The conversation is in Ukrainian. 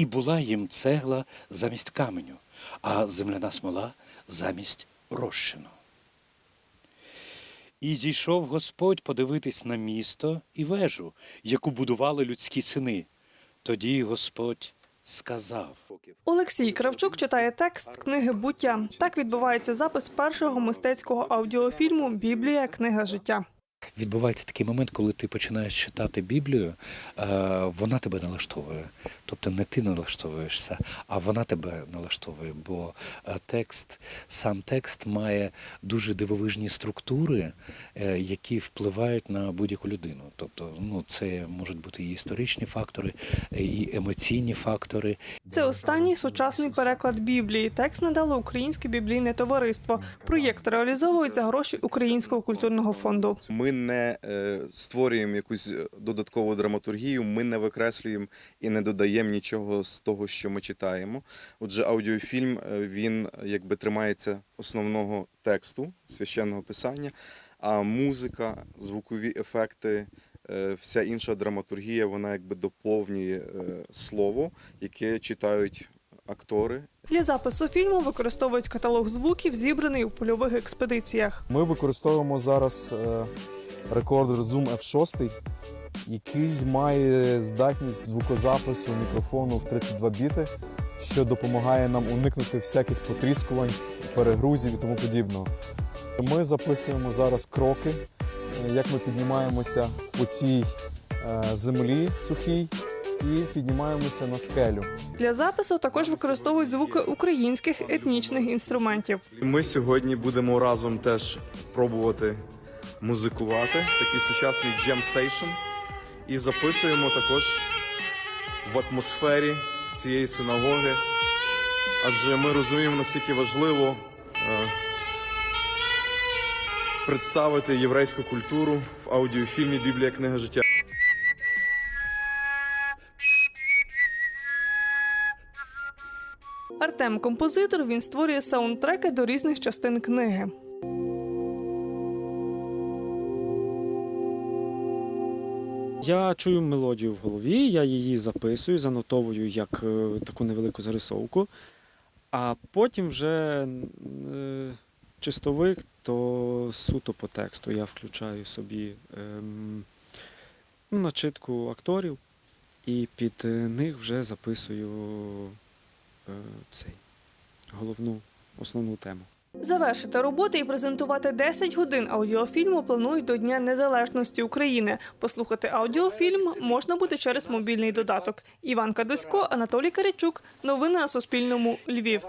і була їм цегла замість каменю, а земляна смола замість розчину. І зійшов Господь подивитись на місто і вежу, яку будували людські сини. Тоді Господь сказав. Олексій Кравчук читає текст книги Буття. Так відбувається запис першого мистецького аудіофільму Біблія книга життя. Відбувається такий момент, коли ти починаєш читати Біблію, е, вона тебе налаштовує. Тобто не ти налаштовуєшся, а вона тебе налаштовує. Бо е, текст, сам текст має дуже дивовижні структури, е, які впливають на будь-яку людину. Тобто, ну це можуть бути і історичні фактори, і емоційні фактори, Це останній сучасний переклад Біблії. Текст надало Українське біблійне товариство. Проєкт реалізовується гроші Українського культурного фонду. Ми не е, створюємо якусь додаткову драматургію, ми не викреслюємо і не додаємо нічого з того, що ми читаємо. Отже, аудіофільм е, він якби тримається основного тексту священного писання, а музика, звукові ефекти. е, Вся інша драматургія вона якби доповнює е, слово, яке читають актори Для запису фільму використовують каталог звуків, зібраний у польових експедиціях. Ми використовуємо зараз е, рекордер Zoom F6, який має здатність звукозапису мікрофону в 32 біти, що допомагає нам уникнути всяких потріскувань, перегрузів і тому подібного. Ми записуємо зараз кроки, е, як ми піднімаємося по цій е, землі сухій і піднімаємося на скелю. Для запису також використовують звуки українських етнічних інструментів. Ми сьогодні будемо разом теж пробувати музикувати, такий сучасний джем сейшн. І записуємо також в атмосфері цієї синагоги. Адже ми розуміємо, наскільки важливо е, представити єврейську культуру в аудіофільмі Біблія книга життя. Артем композитор. Він створює саундтреки до різних частин книги. Я чую мелодію в голові, я її записую, занотовую як е, таку невелику зарисовку, а потім вже е, чистовик, то суто по тексту я включаю собі ем, ну, начитку акторів і під е, них вже записую цей головну основну тему. Завершити роботи і презентувати 10 годин аудіофільму планують до Дня Незалежності України. Послухати аудіофільм можна буде через мобільний додаток. Іван Кадосько, Анатолій Карячук. Новини на Суспільному. Львів.